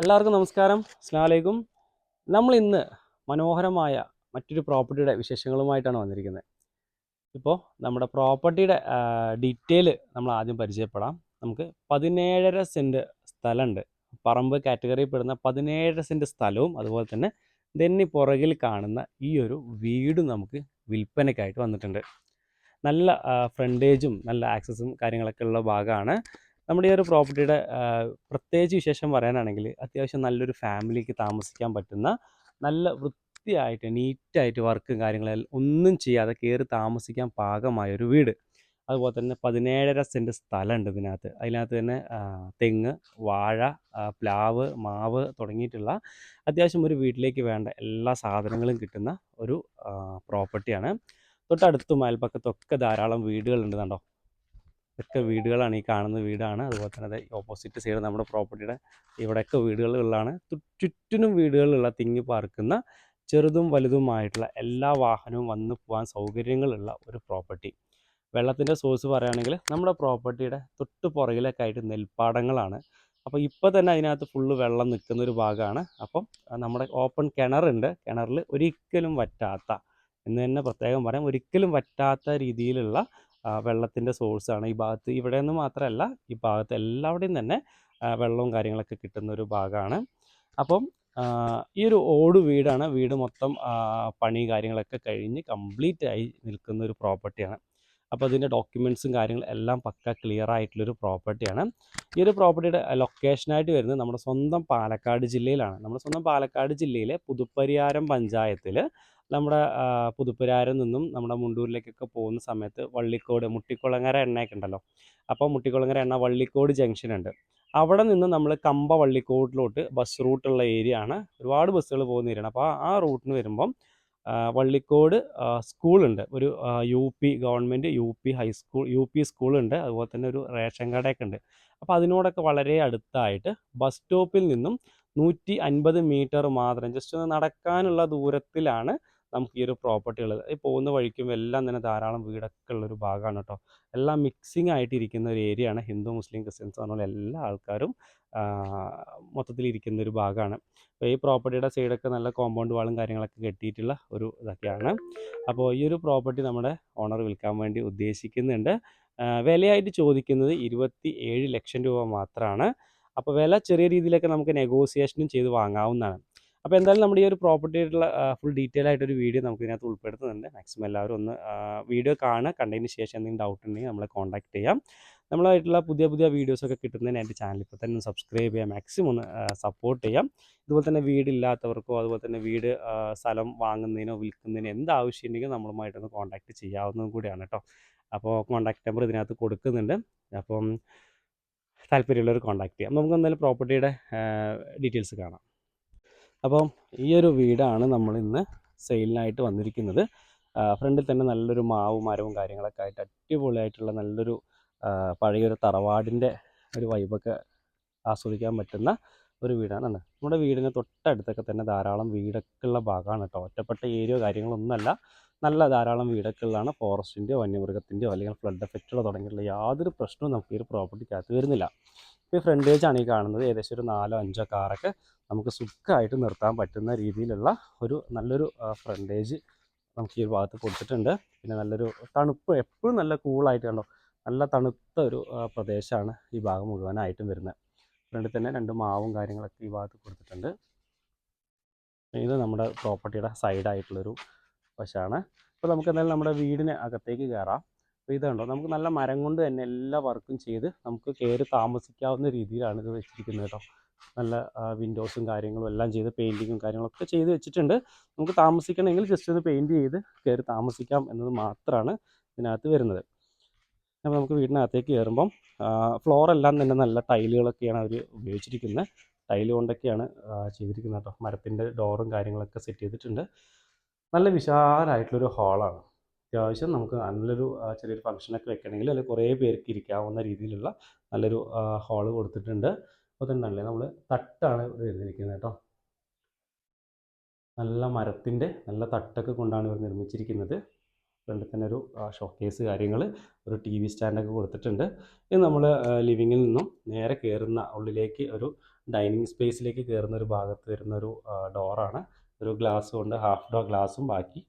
എല്ലാവർക്കും നമസ്കാരം. അസ്ലാമലൈക്കും നമ്മൾ ഇന്ന് മനോഹരമായ മറ്റൊരു പ്രോപ്പർട്ടിയുടെ വിശേഷങ്ങളുമായിട്ടാണ് വന്നിരിക്കുന്നത്. ഇപ്പോൾ നമ്മുടെ പ്രോപ്പർട്ടിയുടെ ഡീറ്റെയിൽ നമ്മൾ ആദ്യം പരിചയപ്പെടാം. നമുക്ക് പതിനേഴര സെന്റ് സ്ഥലമുണ്ട്. പറമ്പ് കാറ്റഗറിയിൽ പെടുന്ന പതിനേഴര സെന്റ് സ്ഥലവും അതുപോലെ തന്നെ ദെന്നി പുറകിൽ കാണുന്ന ഈ ഒരു വീടും നമുക്ക് വിൽപ്പനയ്ക്കായിട്ട് വന്നിട്ടുണ്ട്. നല്ല ഫ്രണ്ടേജും നല്ല ആക്സസും കാര്യങ്ങളൊക്കെ ഉള്ള ഭാഗമാണ്. നമ്മുടെ ഈ ഒരു പ്രോപ്പർട്ടിയുടെ പ്രത്യേകിച്ച് വിശേഷം പറയാനാണെങ്കിൽ അത്യാവശ്യം നല്ലൊരു ഫാമിലിക്ക് താമസിക്കാൻ പറ്റുന്ന നല്ല വൃത്തിയായിട്ട് നീറ്റായിട്ട് വർക്കും കാര്യങ്ങളെല്ലാം ഒന്നും ചെയ്യാതെ കയറി താമസിക്കാൻ പാകമായ ഒരു വീട്. അതുപോലെ തന്നെ പതിനേഴര സെന്റ് സ്ഥലമുണ്ട് ഇതിനകത്ത്. അതിനകത്ത് തന്നെ തെങ്ങ് വാഴ പ്ലാവ് മാവ് തുടങ്ങിയിട്ടുള്ള അത്യാവശ്യം ഒരു വീട്ടിലേക്ക് വേണ്ട എല്ലാ സാധനങ്ങളും കിട്ടുന്ന ഒരു പ്രോപ്പർട്ടിയാണ്. തൊട്ടടുത്തും അയൽപ്പക്കത്തൊക്കെ ധാരാളം വീടുകളുണ്ട് കണ്ടോ? ഒക്കെ വീടുകളാണ് ഈ കാണുന്ന വീടാണ്. അതുപോലെ തന്നെ ഓപ്പോസിറ്റ് സൈഡ് നമ്മുടെ പ്രോപ്പർട്ടിയുടെ ഇവിടെയൊക്കെ വീടുകളുള്ളതാണ് തു- ചുറ്റിനും വീടുകളുള്ള തിങ്ങി പാർക്കുന്ന ചെറുതും വലുതുമായിട്ടുള്ള എല്ലാ വാഹനവും വന്നു പോകാൻ സൗകര്യങ്ങളുള്ള ഒരു പ്രോപ്പർട്ടി വെള്ളത്തിന്റെ സോഴ്സ് പറയുകയാണെങ്കിൽ നമ്മുടെ പ്രോപ്പർട്ടിയുടെ തൊട്ട് പുറകിലൊക്കെ ആയിട്ട് നെൽപ്പാടങ്ങളാണ്. അപ്പോൾ ഇപ്പോൾ തന്നെ അതിനകത്ത് ഫുള്ള് വെള്ളം നിൽക്കുന്ന ഒരു ഭാഗമാണ്. അപ്പം നമ്മുടെ ഓപ്പൺ കിണറുണ്ട് കിണറിൽ ഒരിക്കലും വറ്റാത്ത എന്ന് തന്നെ പ്രത്യേകം പറയാം ഒരിക്കലും വറ്റാത്ത രീതിയിലുള്ള വെള്ളത്തിന്റെ സോഴ്സാണ് ഈ ഭാഗത്ത് ഇവിടെ നിന്ന് മാത്രമല്ല ഈ ഭാഗത്ത് എല്ലാവിടെയും തന്നെ വെള്ളവും കാര്യങ്ങളൊക്കെ കിട്ടുന്ന ഒരു ഭാഗമാണ് അപ്പം ഈ ഒരു ഓട് വീടാണ്. വീട് മൊത്തം പണി കാര്യങ്ങളൊക്കെ കഴിഞ്ഞ് കംപ്ലീറ്റ് ആയി നിൽക്കുന്ന ഒരു പ്രോപ്പർട്ടിയാണ് അപ്പോൾ അതിന്റെ ഡോക്യുമെന്റ്സും കാര്യങ്ങളും എല്ലാം പക്ക ക്ലിയർ ആയിട്ടുള്ളൊരു പ്രോപ്പർട്ടിയാണ് ഈ ഒരു പ്രോപ്പർട്ടിയുടെ ലൊക്കേഷനായിട്ട് വരുന്നത് നമ്മുടെ സ്വന്തം പാലക്കാട് ജില്ലയിലാണ്. നമ്മുടെ സ്വന്തം പാലക്കാട് ജില്ലയിലെ പുതുപ്പരിയാരം പഞ്ചായത്തിൽ നമ്മുടെ പുതുപ്പുരാരിൽ നിന്നും നമ്മുടെ മുണ്ടൂരിലേക്കൊക്കെ പോകുന്ന സമയത്ത് വള്ളിക്കോട് മുട്ടിക്കുളങ്ങര എണ്ണയൊക്കെ ഉണ്ടല്ലോ. അപ്പോൾ മുട്ടിക്കുളങ്ങര എണ്ണ വള്ളിക്കോട് ജംഗ്ഷൻ ഉണ്ട്. അവിടെ നിന്ന് നമ്മൾ കമ്പ വള്ളിക്കോട്ടിലോട്ട് ബസ് റൂട്ടുള്ള ഏരിയ ആണ് ഒരുപാട് ബസ്സുകൾ പോകുന്ന ഏരിയയാണ് അപ്പോൾ ആ റൂട്ടിന് വരുമ്പം വള്ളിക്കോട് സ്കൂളുണ്ട് ഒരു U P government U P high school U P സ്കൂളുണ്ട് അതുപോലെ തന്നെ ഒരു റേഷൻ കടയൊക്കെ ഉണ്ട്. അപ്പോൾ അതിനോടൊക്കെ വളരെ അടുത്തായിട്ട് ബസ് സ്റ്റോപ്പിൽ നിന്നും നൂറ്റി അൻപത് മീറ്റർ മാത്രം ജസ്റ്റ് ഒന്ന് നടക്കാനുള്ള ദൂരത്തിലാണ് നമുക്ക് ഈ ഒരു പ്രോപ്പർട്ടി ഉള്ളത്. ഈ പോകുന്ന വഴിക്കും എല്ലാം തന്നെ ധാരാളം വീടൊക്കെ ഉള്ളൊരു ഭാഗമാണ് കേട്ടോ. എല്ലാം മിക്സിംഗ് ആയിട്ടിരിക്കുന്ന ഒരു ഏരിയയാണ് ഹിന്ദു മുസ്ലിം ക്രിസ്ത്യൻസ് പറഞ്ഞ എല്ലാ ആൾക്കാരും മൊത്തത്തിൽ ഇരിക്കുന്ന ഒരു ഭാഗമാണ് അപ്പോൾ ഈ പ്രോപ്പർട്ടിയുടെ സൈഡൊക്കെ നല്ല കോമ്പൗണ്ട് വാളും കാര്യങ്ങളൊക്കെ കെട്ടിയിട്ടുള്ള ഒരു ഇതൊക്കെയാണ്. അപ്പോൾ ഈ ഒരു പ്രോപ്പർട്ടി നമ്മുടെ ഓണർ വിൽക്കാൻ വേണ്ടി ഉദ്ദേശിക്കുന്നുണ്ട്. വിലയായിട്ട് ചോദിക്കുന്നത് ഇരുപത്തി ഏഴ് ലക്ഷം രൂപ മാത്രമാണ് അപ്പോൾ വില ചെറിയ രീതിയിലൊക്കെ നമുക്ക് നെഗോസിയേഷനും ചെയ്ത് വാങ്ങാവുന്നതാണ്. അപ്പോൾ എന്തായാലും നമ്മുടെ ഈ ഒരു പ്രോപ്പർട്ടിയുള്ള ഫുൾ ഡീറ്റെയിൽ ആയിട്ടൊരു വീഡിയോ നമുക്ക് ഇതിനകത്ത് ഉൾപ്പെടുത്തുന്നുണ്ട്. മാക്സിമം എല്ലാവരും ഒന്ന് വീഡിയോ കാണുക. കണ്ടതിന് ശേഷം എന്തെങ്കിലും ഡൗട്ട് ഉണ്ടെങ്കിൽ നമ്മളെ കോൺടാക്ട് ചെയ്യാം. നമ്മളായിട്ടുള്ള പുതിയ പുതിയ വീഡിയോസൊക്കെ കിട്ടുന്നതിന് എന്റെ ചാനൽ ഇപ്പോൾ തന്നെ സബ്സ്ക്രൈബ് ചെയ്യാം മാക്സിമം ഒന്ന് സപ്പോർട്ട് ചെയ്യാം. ഇതുപോലെ തന്നെ വീടില്ലാത്തവർക്കോ അതുപോലെ തന്നെ വീട് സ്ഥലം വാങ്ങുന്നതിനോ വിൽക്കുന്നതിനോ എന്ത് ആവശ്യം ഉണ്ടെങ്കിലും നമ്മളുമായിട്ടൊന്ന് കോൺടാക്ട് ചെയ്യാവുന്നതും കൂടിയാണ് കേട്ടോ. അപ്പോൾ കോൺടാക്ട് നമ്പർ ഇതിനകത്ത് കൊടുക്കുന്നുണ്ട്. അപ്പം താല്പര്യമുള്ളവർ കോൺടാക്ട് ചെയ്യാം. നമുക്ക് എന്തായാലും പ്രോപ്പർട്ടിയുടെ ഡീറ്റെയിൽസ് കാണാം. അപ്പം ഈ ഒരു വീടാണ് നമ്മൾ ഇന്ന് സെയിലിനായിട്ട് വന്നിരിക്കുന്നത്. ഫ്രണ്ടിൽ തന്നെ നല്ലൊരു മാവും മരവും കാര്യങ്ങളൊക്കെ ആയിട്ട് അടിപൊളിയായിട്ടുള്ള നല്ലൊരു പഴയൊരു തറവാടിന്റെ ഒരു വൈബൊക്കെ ആസ്വദിക്കാൻ പറ്റുന്ന ഒരു വീടാണ്? നമ്മുടെ വീടിന് തൊട്ടടുത്തൊക്കെ തന്നെ ധാരാളം വീടൊക്കെ ഉള്ള ഭാഗമാണ് കേട്ടോ. ഒറ്റപ്പെട്ട ഏരിയോ കാര്യങ്ങളൊന്നുമല്ല. നല്ല ധാരാളം വീടൊക്കെ ഉള്ളതാണ്. ഫോറസ്റ്റിന്റെയോ വന്യമൃഗത്തിന്റെയോ അല്ലെങ്കിൽ ഫ്ലഡ് എഫക്റ്റുകളോ തുടങ്ങിയിട്ടുള്ള യാതൊരു പ്രശ്നവും നമുക്ക് ഈ ഒരു പ്രോപ്പർട്ടിക്കകത്ത് വരുന്നില്ല. ഈ ഫ്രണ്ട് ആണ് ഈ കാണുന്നത്. ഏകദേശം ഒരു നാലോ അഞ്ചോ കാറൊക്കെ നമുക്ക് സുഖമായിട്ട് നിർത്താൻ പറ്റുന്ന രീതിയിലുള്ള ഒരു നല്ലൊരു ഫ്രണ്ടേജ് നമുക്ക് ഈ ഭാഗത്ത് കൊടുത്തിട്ടുണ്ട്. പിന്നെ നല്ലൊരു തണുപ്പ് എപ്പോഴും നല്ല കൂളായിട്ട് കണ്ടോ? നല്ല തണുത്ത ഒരു പ്രദേശമാണ് ഈ ഭാഗം മുഴുവനായിട്ടും വരുന്നത്. ഫ്രണ്ടിൽ തന്നെ രണ്ട് മാവും കാര്യങ്ങളൊക്കെ ഈ ഭാഗത്ത് കൊടുത്തിട്ടുണ്ട്. ഇത് നമ്മുടെ പ്രോപ്പർട്ടിയുടെ സൈഡായിട്ടുള്ളൊരു വശമാണ്. അപ്പോൾ നമുക്ക് എന്തായാലും നമ്മുടെ വീടിന് അകത്തേക്ക് കയറാം അപ്പോൾ ഇതുണ്ടോ? നമുക്ക് നല്ല മരം കൊണ്ട് തന്നെ എല്ലാ വർക്കും ചെയ്ത് നമുക്ക് കയറി താമസിക്കാവുന്ന രീതിയിലാണ് ഇത് വെച്ചിരിക്കുന്നത് കേട്ടോ. നല്ല വിൻഡോസും കാര്യങ്ങളും എല്ലാം ചെയ്ത് പെയിന്റിങ്ങും കാര്യങ്ങളൊക്കെ ചെയ്ത് വെച്ചിട്ടുണ്ട്. നമുക്ക് താമസിക്കണമെങ്കിൽ ജസ്റ്റ് ഒന്ന് പെയിന്റ് ചെയ്ത് കയറി താമസിക്കാം എന്നത് മാത്രമാണ് ഇതിനകത്ത് വരുന്നത്. അപ്പോൾ നമുക്ക് വീടിനകത്തേക്ക് കയറുമ്പം ഫ്ലോർ എല്ലാം തന്നെ നല്ല ടൈലുകളൊക്കെയാണ് അവർ ഉപയോഗിച്ചിരിക്കുന്നത് ടൈൽ കൊണ്ടൊക്കെയാണ് ചെയ്തിരിക്കുന്നത് കേട്ടോ. മരത്തിന്റെ ഡോറും കാര്യങ്ങളൊക്കെ സെറ്റ് ചെയ്തിട്ടുണ്ട്. നല്ല വിശാലമായിട്ടുള്ളൊരു ഹാളാണ് അത്യാവശ്യം നമുക്ക് നല്ലൊരു ചെറിയൊരു ഫംഗ്ഷനൊക്കെ വെക്കണമെങ്കിൽ അല്ലെങ്കിൽ കുറേ പേർക്ക് ഇരിക്കാവുന്ന രീതിയിലുള്ള നല്ലൊരു ഹാൾ കൊടുത്തിട്ടുണ്ട്. അപ്പോൾ തന്നെ നമ്മൾ തട്ടാണ് വരുന്നിരിക്കുന്നത് കേട്ടോ. നല്ല മരത്തിന്റെ നല്ല തട്ടൊക്കെ കൊണ്ടാണ് ഇവർ നിർമ്മിച്ചിരിക്കുന്നത്. ഫ്രണ്ടിൽ തന്നെ ഒരു ഷോക്കേസ് കാര്യങ്ങൾ ഒരു ടി വി സ്റ്റാൻഡൊക്കെ കൊടുത്തിട്ടുണ്ട്. ഇത് നമ്മൾ ലിവിങ്ങിൽ നിന്നും നേരെ കയറുന്ന ഉള്ളിലേക്ക് ഒരു ഡൈനിങ് സ്പേസിലേക്ക് കയറുന്ന ഒരു ഭാഗത്ത് വരുന്ന ഒരു ഡോറാണ് ഒരു ഗ്ലാസ് കൊണ്ട് ഹാഫ് ഡോർ ഗ്ലാസും ബാക്കി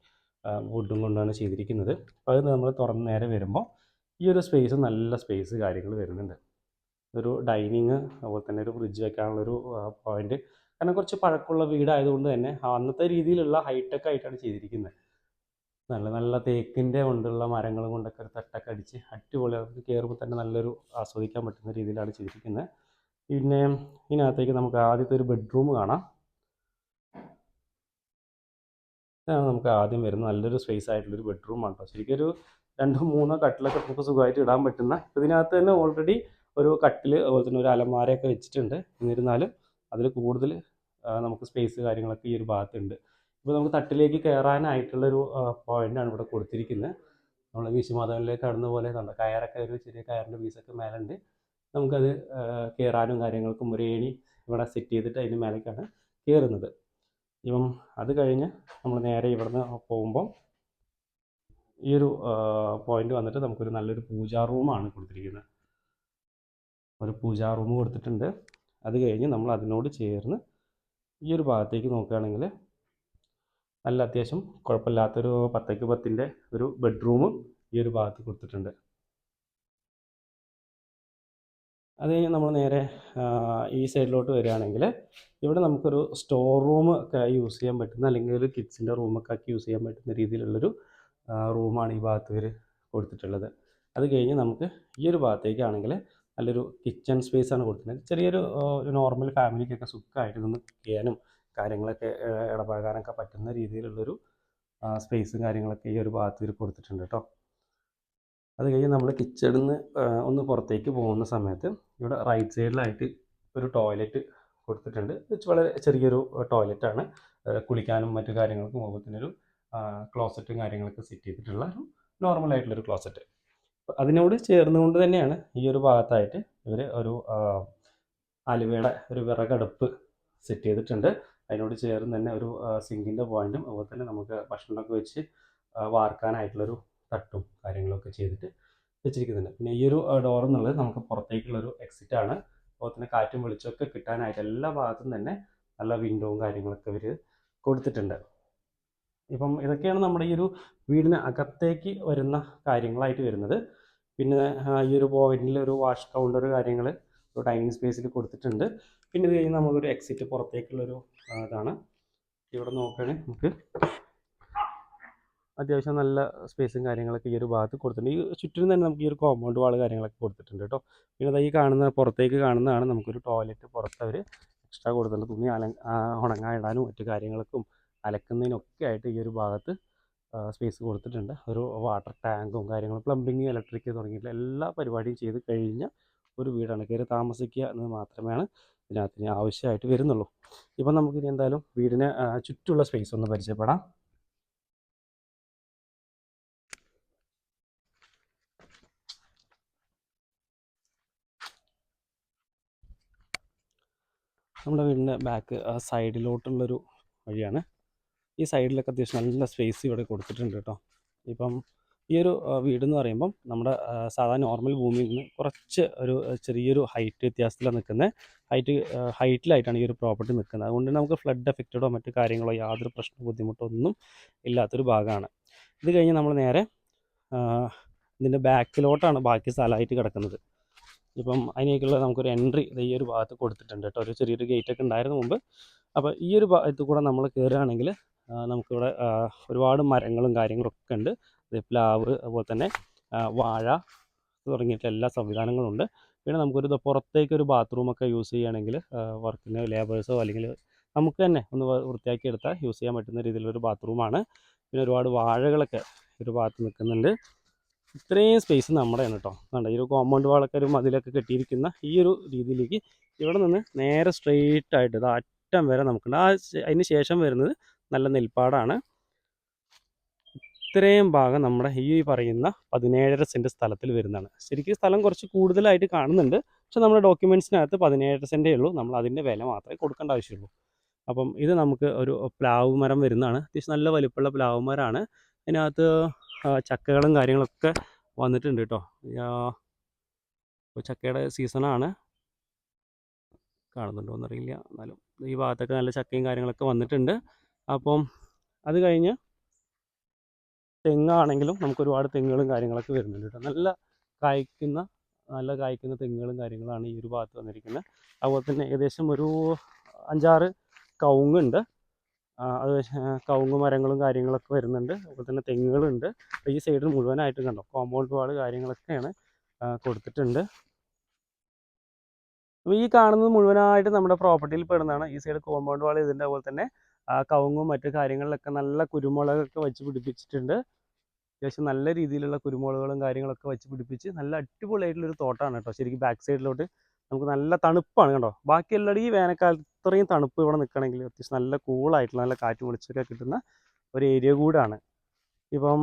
വുഡും കൊണ്ടാണ് ചെയ്തിരിക്കുന്നത്. അപ്പോൾ അത് നമ്മൾ തുറന്ന് നേരെ വരുമ്പോൾ ഈ ഒരു സ്പേസ് നല്ല സ്പേസ് കാര്യങ്ങൾ വരുന്നുണ്ട്. ഒരു ഡൈനിങ് അതുപോലെ തന്നെ ഒരു ഫ്രിഡ്ജ് വെക്കാനുള്ളൊരു പോയിന്റ് കാരണം കുറച്ച് പഴക്കമുള്ള വീടായതുകൊണ്ട് തന്നെ അന്നത്തെ രീതിയിലുള്ള ഹൈടെക് ആയിട്ടാണ് ചെയ്തിരിക്കുന്നത്. നല്ല നല്ല തേക്കിന്റെ കൊണ്ടുള്ള മരങ്ങൾ കൊണ്ടൊക്കെ ഒരു തട്ടൊക്കെ അടിച്ച് അടിപൊളി നമുക്ക് കയറുമ്പോൾ തന്നെ നല്ലൊരു ആസ്വദിക്കാൻ പറ്റുന്ന രീതിയിലാണ് ചെയ്തിരിക്കുന്നത്. പിന്നെ ഇതിനകത്തേക്ക് നമുക്ക് ആദ്യത്തെ ഒരു ബെഡ്റൂം കാണാം. നമുക്ക് ആദ്യം വരുന്ന നല്ലൊരു സ്പേസ് ആയിട്ടുള്ളൊരു ബെഡ്റൂമാണ് കേട്ടോ ശരിക്കും ഒരു രണ്ടോ മൂന്നോ കട്ടിലൊക്കെ നമുക്ക് സുഖമായിട്ട് ഇടാൻ പറ്റുന്ന ഇതിനകത്ത് തന്നെ ഓൾറെഡി ഒരു കട്ടിൽ അതുപോലെ തന്നെ ഒരു അലമാരയൊക്കെ വെച്ചിട്ടുണ്ട്. എന്നിരുന്നാലും അതിൽ കൂടുതൽ നമുക്ക് സ്പേസ് കാര്യങ്ങളൊക്കെ ഈ ഒരു ഭാഗത്തുണ്ട്. ഇപ്പോൾ നമുക്ക് തട്ടിലേക്ക് കയറാനായിട്ടുള്ളൊരു പോയിന്റാണ് ഇവിടെ കൊടുത്തിരിക്കുന്നത്. നമ്മൾ വിശുമാധവനിലേക്ക് കടന്ന പോലെ കണ്ട? കയറൊക്കെ ഒരു ചെറിയ കയറിന്റെ പീസൊക്കെ മേലുണ്ട്. നമുക്കത് കയറാനും കാര്യങ്ങൾക്കും ഒരു ഏണി ഇവിടെ സെറ്റ് ചെയ്തിട്ട് അതിന് മേലേക്കാണ് കയറുന്നത് ഇപ്പം അത് കഴിഞ്ഞ് നമ്മൾ നേരെ ഇവിടുന്ന് പോകുമ്പം ഈ ഒരു പോയിന്റ് വന്നിട്ട് നമുക്കൊരു നല്ലൊരു പൂജാ റൂമാണ് കൊടുത്തിരിക്കുന്നത്. ഒരു പൂജാ റൂം കൊടുത്തിട്ടുണ്ട്. അത് കഴിഞ്ഞ് നമ്മൾ അതിനോട് ചേർന്ന് ഈ ഒരു ഭാഗത്തേക്ക് നോക്കുകയാണെങ്കിൽ നല്ല അത്യാവശ്യം കുഴപ്പമില്ലാത്തൊരു പത്തേക്ക് പത്തിന്റെ ഒരു ബെഡ്റൂമും ഈ ഒരു ഭാഗത്ത് കൊടുത്തിട്ടുണ്ട്. അത് കഴിഞ്ഞ് നമ്മൾ നേരെ ഈ സൈഡിലോട്ട് വരികയാണെങ്കിൽ ഇവിടെ നമുക്കൊരു സ്റ്റോർ റൂം ഒക്കെ യൂസ് ചെയ്യാൻ പറ്റുന്ന അല്ലെങ്കിൽ ഒരു കിഡ്സിന്റെ റൂമൊക്കെ ആക്കി യൂസ് ചെയ്യാൻ പറ്റുന്ന രീതിയിലുള്ളൊരു റൂമാണ് ഈ ഭാഗത്ത് ഇവർ കൊടുത്തിട്ടുള്ളത്. അത് കഴിഞ്ഞ് നമുക്ക് ഈ ഒരു ഭാഗത്തേക്കാണെങ്കിൽ നല്ലൊരു കിച്ചൺ സ്പേസ് ആണ് കൊടുത്തിട്ടുള്ളത്. ചെറിയൊരു നോർമൽ ഫാമിലിക്കൊക്കെ സുഖമായിട്ട് നിന്ന് ചെയ്യാനും കാര്യങ്ങളൊക്കെ ഇടപഴകാനൊക്കെ പറ്റുന്ന രീതിയിലുള്ളൊരു സ്പേസും കാര്യങ്ങളൊക്കെ ഈ ഒരു ഭാഗത്ത് ഇവർ കൊടുത്തിട്ടുണ്ട് കേട്ടോ. അത് കഴിഞ്ഞ് നമ്മൾ കിച്ചണിൽ നിന്ന് ഒന്ന് പുറത്തേക്ക് പോകുന്ന സമയത്ത് ഇവിടെ റൈറ്റ് സൈഡിലായിട്ട് ഒരു ടോയ്ലറ്റ് കൊടുത്തിട്ടുണ്ട്. വളരെ ചെറിയൊരു ടോയ്ലറ്റാണ് കുളിക്കാനും മറ്റു കാര്യങ്ങൾക്കും മുഖത്തിനൊരു ക്ലോസറ്റും കാര്യങ്ങളൊക്കെ സെറ്റ് ചെയ്തിട്ടുള്ള ഒരു നോർമൽ ആയിട്ടുള്ളൊരു ക്ലോസറ്റ് അതിനോട് ചേർന്നുകൊണ്ട് തന്നെയാണ് ഈ ഒരു ഭാഗത്തായിട്ട് ഇവർ ഒരു അലുവയുടെ ഒരു വിറകടുപ്പ് സെറ്റ് ചെയ്തിട്ടുണ്ട്. അതിനോട് ചേർന്ന് തന്നെ ഒരു സിങ്കിന്റെ പോയിന്റും അതുപോലെ തന്നെ നമുക്ക് ഭക്ഷണമൊക്കെ വെച്ച് വാർക്കാനായിട്ടുള്ളൊരു തട്ടും കാര്യങ്ങളൊക്കെ ചെയ്തിട്ട് വെച്ചിരിക്കുന്നുണ്ട്. പിന്നെ ഈ ഒരു ഡോർ എന്നുള്ളത് നമുക്ക് പുറത്തേക്കുള്ളൊരു എക്സിറ്റ് ആണ്. അതുപോലെ തന്നെ കാറ്റും വെളിച്ചമൊക്കെ കിട്ടാനായിട്ട് എല്ലാ ഭാഗത്തും തന്നെ നല്ല വിൻഡോവും കാര്യങ്ങളൊക്കെ ഇവർ കൊടുത്തിട്ടുണ്ട്. ഇപ്പം ഇതൊക്കെയാണ് നമ്മുടെ ഈ ഒരു വീടിന് അകത്തേക്ക് വരുന്ന കാര്യങ്ങളായിട്ട് വരുന്നത്. പിന്നെ ഈ ഒരു പോയിന്റിൽ ഒരു വാഷ് കൗണ്ടർ കാര്യങ്ങൾ ഒരു ഡൈനിങ് സ്പേസിൽ കൊടുത്തിട്ടുണ്ട്. പിന്നെ ഇത് കഴിഞ്ഞ് നമുക്കൊരു എക്സിറ്റ് പുറത്തേക്കുള്ളൊരു ഇതാണ്. ഇവിടെ നോക്കുകയാണെങ്കിൽ നമുക്ക് അത്യാവശ്യം നല്ല സ്പേസും കാര്യങ്ങളൊക്കെ ഈ ഒരു ഭാഗത്ത് കൊടുത്തിട്ടുണ്ട്. ഈ ചുറ്റിനും തന്നെ നമുക്ക് ഈ ഒരു കോമ്പൗണ്ട് വാൾ കാര്യങ്ങളൊക്കെ കൊടുത്തിട്ടുണ്ട് കേട്ടോ. പിന്നെ ദാ ഈ കാണുന്ന പുറത്തേക്ക് കാണുന്നതാണ് നമുക്കൊരു ടോയ്ലറ്റ് പുറത്ത് അവർ എക്സ്ട്രാ കൊടുത്തിട്ടുണ്ട്. തുണി അല ഉണങ്ങാനിടാനും മറ്റു കാര്യങ്ങൾക്കും അലക്കുന്നതിനൊക്കെ ആയിട്ട് ഈ ഒരു ഭാഗത്ത് സ്പേസ് കൊടുത്തിട്ടുണ്ട്. ഒരു വാട്ടർ ടാങ്കും കാര്യങ്ങളും പ്ലംബിങ് ഇലക്ട്രിക് തുടങ്ങിയിട്ടുള്ള എല്ലാ പരിപാടിയും ചെയ്ത് കഴിഞ്ഞ ഒരു വീടാണ്. കയറി താമസിക്കുക എന്നത് മാത്രമേ ഇതിനകത്തിന് ആവശ്യമായിട്ട് വരുന്നുള്ളൂ. ഇപ്പം നമുക്കിനി എന്തായാലും വീടിന് ചുറ്റുള്ള സ്പേസ് ഒന്ന് പരിചയപ്പെടാം. നമ്മുടെ വീടിന്റെ ബാക്ക് സൈഡിലോട്ടുള്ളൊരു വഴിയാണ്. ഈ സൈഡിലൊക്കെ അത്യാവശ്യം നല്ല സ്പേസ് ഇവിടെ കൊടുത്തിട്ടുണ്ട് കേട്ടോ. ഇപ്പം ഈ ഒരു ആ, വീടെന്ന് പറയുമ്പം നമ്മുടെ സാധാരണ നോർമൽ ഭൂമിയിൽ നിന്ന് കുറച്ച് ഒരു ചെറിയൊരു ഹൈറ്റ് വ്യത്യാസത്തിലാണ് നിൽക്കുന്നത് ഹൈറ്റ് ഹൈറ്റിലായിട്ടാണ് ഈ ഒരു പ്രോപ്പർട്ടി നിൽക്കുന്നത്. അതുകൊണ്ട് നമുക്ക് ഫ്ലഡ് എഫക്റ്റഡോ മറ്റു കാര്യങ്ങളോ യാതൊരു പ്രശ്നമോ ബുദ്ധിമുട്ടോ ഒന്നും ഇല്ലാത്തൊരു ഭാഗമാണ്. ഇത് കഴിഞ്ഞ് നമ്മൾ നേരെ ആ, ഇതിന്റെ ബാക്കിലോട്ടാണ് ബാക്കി സ്ഥലമായിട്ട് കിടക്കുന്നത്. ഇപ്പം അതിനേക്കുള്ള നമുക്കൊരു എൻട്രി ഈ ഒരു ഭാഗത്ത് കൊടുത്തിട്ടുണ്ട് കേട്ടോ. ഒരു ചെറിയൊരു ഗേറ്റ് ഒക്കെ ഉണ്ടായിരുന്നു മുമ്പ്. അപ്പോൾ ഈ ഒരു ഭാഗത്ത് കൂടെ നമ്മൾ കയറുകയാണെങ്കിൽ നമുക്കിവിടെ ഒരുപാട് മരങ്ങളും കാര്യങ്ങളും ഒക്കെ ഉണ്ട്. പ്ലാവ് അതുപോലെ തന്നെ വാഴ തുടങ്ങിയിട്ട് എല്ലാ സംവിധാനങ്ങളും ഉണ്ട്. പിന്നെ നമുക്കൊരു പുറത്തേക്ക് ഒരു ബാത്റൂമൊക്കെ യൂസ് ചെയ്യുകയാണെങ്കിൽ വർക്കിന് ലേബേഴ്സോ അല്ലെങ്കിൽ നമുക്ക് തന്നെ ഒന്ന് വൃത്തിയാക്കി എടുത്താൽ യൂസ് ചെയ്യാൻ പറ്റുന്ന രീതിയിലൊരു ബാത്റൂമാണ് പിന്നെ ഒരുപാട് വാഴകളൊക്കെ ഒരു ഭാഗത്ത് നിൽക്കുന്നുണ്ട്. ഇത്രയും സ്പേസ് നമ്മുടെയാണ് കേട്ടോ കണ്ട ഈ ഒരു കോമ്പൗണ്ട് വാളൊക്കെ ഒരു മതിലൊക്കെ കെട്ടിയിരിക്കുന്ന ഈ ഒരു രീതിയിലേക്ക് ഇവിടെ നിന്ന് നേരെ സ്ട്രെയിറ്റ് ആയിട്ട് ഇത് അറ്റം വരെ നമുക്കുണ്ട്. ആ അതിന് ശേഷം വരുന്നത് നല്ല നെൽപ്പാടാണ്. ഇത്രയും ഭാഗം നമ്മുടെ ഈ പറയുന്ന പതിനേഴര സെന്റ് സ്ഥലത്തിൽ വരുന്നതാണ്. ശരിക്കും സ്ഥലം കുറച്ച് കൂടുതലായിട്ട് കാണുന്നുണ്ട്. പക്ഷെ നമ്മുടെ ഡോക്യുമെന്റ്സിനകത്ത് പതിനേഴര സെന്റേ ഉള്ളൂ. നമ്മൾ അതിന്റെ വില മാത്രമേ കൊടുക്കേണ്ട ആവശ്യമുള്ളൂ. അപ്പം ഇത് നമുക്ക് ഒരു പ്ലാവ് മരം വരുന്നതാണ്. അത്യാവശ്യം നല്ല വലിപ്പമുള്ള പ്ലാവ് മരമാണ്. അതിനകത്ത് ചക്കകളും കാര്യങ്ങളൊക്കെ വന്നിട്ടുണ്ട് കേട്ടോ ഇപ്പോൾ ചക്കയുടെ സീസണാണ് കാണുന്നുണ്ടോ എന്നറിയില്ല. എന്നാലും ഈ ഭാഗത്തൊക്കെ നല്ല ചക്കയും കാര്യങ്ങളൊക്കെ വന്നിട്ടുണ്ട്. അപ്പം അത് കഴിഞ്ഞ് തെങ്ങാണെങ്കിലും നമുക്ക് ഒരുപാട് തെങ്ങുകളും കാര്യങ്ങളൊക്കെ വരുന്നുണ്ട് കേട്ടോ നല്ല കായ്ക്കുന്ന നല്ല കായ്ക്കുന്ന തെങ്ങുകളും കാര്യങ്ങളാണ് ഈ ഒരു ഭാഗത്ത് വന്നിരിക്കുന്നത്. അതുപോലെ തന്നെ ഏകദേശം ഒരു അഞ്ചാറ് കവുങ്ങുണ്ട്. അത് കവുങ്ങ് മരങ്ങളും കാര്യങ്ങളൊക്കെ വരുന്നുണ്ട്. അതുപോലെ തന്നെ തെങ്ങുകളുണ്ട്. അപ്പോൾ ഈ സൈഡിൽ മുഴുവനായിട്ടും കണ്ടോ കോമ്പൗണ്ട് വാൾ കാര്യങ്ങളൊക്കെയാണ് കൊടുത്തിട്ടുണ്ട്. അപ്പോൾ ഈ കാണുന്നത് മുഴുവനായിട്ട് നമ്മുടെ പ്രോപ്പർട്ടിയിൽ പെടുന്നതാണ്. ഈ സൈഡ് കോമ്പൗണ്ട് വാൾ ഇതിന്റെ അതുപോലെ തന്നെ കവുങ്ങും മറ്റു കാര്യങ്ങളിലൊക്കെ നല്ല കുരുമുളകൊക്കെ വെച്ച് പിടിപ്പിച്ചിട്ടുണ്ട്. അത്യാവശ്യം നല്ല രീതിയിലുള്ള കുരുമുളകുകളും കാര്യങ്ങളൊക്കെ വെച്ച് പിടിപ്പിച്ച് നല്ല അടിപൊളിയായിട്ടുള്ളൊരു തോട്ടമാണ് കേട്ടോ. ശരിക്കും ബാക്ക് സൈഡിലോട്ട് നമുക്ക് നല്ല തണുപ്പാണ് കണ്ടോ? ബാക്കി എല്ലാടി ഈ വേനൽക്കാലത്ത് ഇത്രയും തണുപ്പ് ഇവിടെ നിൽക്കണമെങ്കിൽ അത്യാവശ്യം നല്ല കൂളായിട്ടുള്ള നല്ല കാറ്റ് വെളിച്ചൊക്കെ കിട്ടുന്ന ഒരു ഏരിയ കൂടാണ്. ഇപ്പം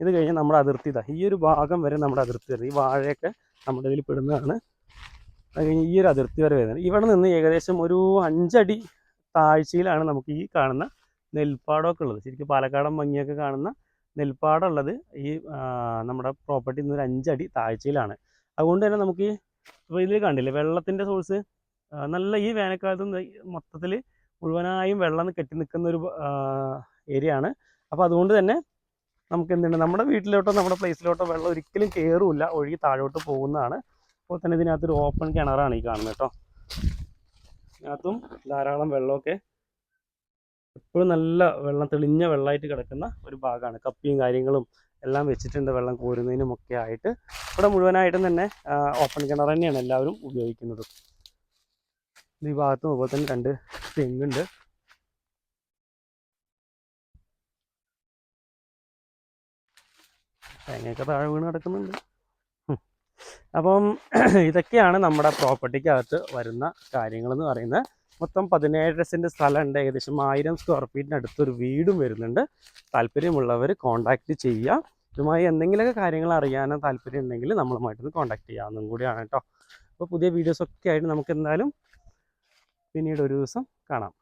ഇത് കഴിഞ്ഞ് നമ്മുടെ അതിർത്തി ഇതാ ഈ ഒരു ഭാഗം വരെ നമ്മുടെ അതിർത്തി വരുന്നത് ഈ വാഴയൊക്കെ നമ്മുടെ ഇതിൽ പെടുന്നതാണ്. അത് കഴിഞ്ഞ് ഈ ഒരു അതിർത്തി വരെ വരുന്നത്. ഇവിടെ നിന്ന് ഏകദേശം ഒരു അഞ്ചടി താഴ്ചയിലാണ് നമുക്ക് ഈ കാണുന്ന നെൽപ്പാടമൊക്കെ ഉള്ളത്. ശരിക്കും പാലക്കാടൻ ഭംഗിയൊക്കെ കാണുന്ന നെൽപ്പാടം ഉള്ളത് ഈ നമ്മുടെ പ്രോപ്പർട്ടിയിൽ നിന്ന് ഒരു അഞ്ചടി താഴ്ചയിലാണ്. അതുകൊണ്ട് തന്നെ നമുക്ക് ഈ ഇപ്പോൾ ഇതിൽ കണ്ടില്ലേ വെള്ളത്തിന്റെ സോഴ്സ് നല്ല ഈ വേനൽക്കാലത്ത് മൊത്തത്തിൽ മുഴുവനായും വെള്ളം കെട്ടി നിൽക്കുന്ന ഒരു ഏരിയ ആണ്. അപ്പോൾ അതുകൊണ്ട് തന്നെ നമുക്ക് എന്തുണ്ട്? നമ്മുടെ വീട്ടിലോട്ടോ നമ്മുടെ പ്ലേസിലോട്ടോ വെള്ളം ഒരിക്കലും കയറില്ല ഒഴുകി താഴോട്ട് പോകുന്നതാണ്. അപ്പോൾ തന്നെ ഇതിനകത്തൊരു ഓപ്പൺ കിണറാണ് ഈ കാണുന്നത് കേട്ടോ ഇതിനകത്തും ധാരാളം വെള്ളമൊക്കെ എപ്പോഴും നല്ല വെള്ളം തെളിഞ്ഞ വെള്ളമായിട്ട് കിടക്കുന്ന ഒരു ഭാഗമാണ്. കപ്പിയും കാര്യങ്ങളും എല്ലാം വെച്ചിട്ടുണ്ട് വെള്ളം കോരുന്നതിനും ഒക്കെ ആയിട്ട്. ഇവിടെ മുഴുവനായിട്ടും തന്നെ ഓപ്പൺ കിണർ തന്നെയാണ് എല്ലാവരും ഉപയോഗിക്കുന്നത്. ഈ ഭാഗത്തും അതുപോലെ തന്നെ രണ്ട് തെങ്ങുണ്ട് തേങ്ങയൊക്കെ താഴെ വീണ് കിടക്കുന്നുണ്ട്. അപ്പം ഇതൊക്കെയാണ് നമ്മുടെ പ്രോപ്പർട്ടിക്കകത്ത് വരുന്ന കാര്യങ്ങളെന്ന് പറയുന്നത്. മൊത്തം പതിനേഴര സെന്റ് സ്ഥലമുണ്ട്. ഏകദേശം ആയിരം സ്ക്വയർ ഫീറ്റിന് അടുത്തൊരു വീടും വരുന്നുണ്ട്. താല്പര്യമുള്ളവർ കോൺടാക്റ്റ് ചെയ്യുക ഇതുമായി എന്തെങ്കിലുമൊക്കെ കാര്യങ്ങൾ അറിയാനോ താല്പര്യം ഉണ്ടെങ്കിൽ നമ്മളുമായിട്ടൊന്ന് കോൺടാക്ട് ചെയ്യാവുന്നതും കൂടിയാണ് കേട്ടോ. അപ്പോൾ പുതിയ വീഡിയോസൊക്കെ ആയിട്ട് നമുക്ക് എന്തായാലും പിന്നീട് ഒരു ദിവസം കാണാം.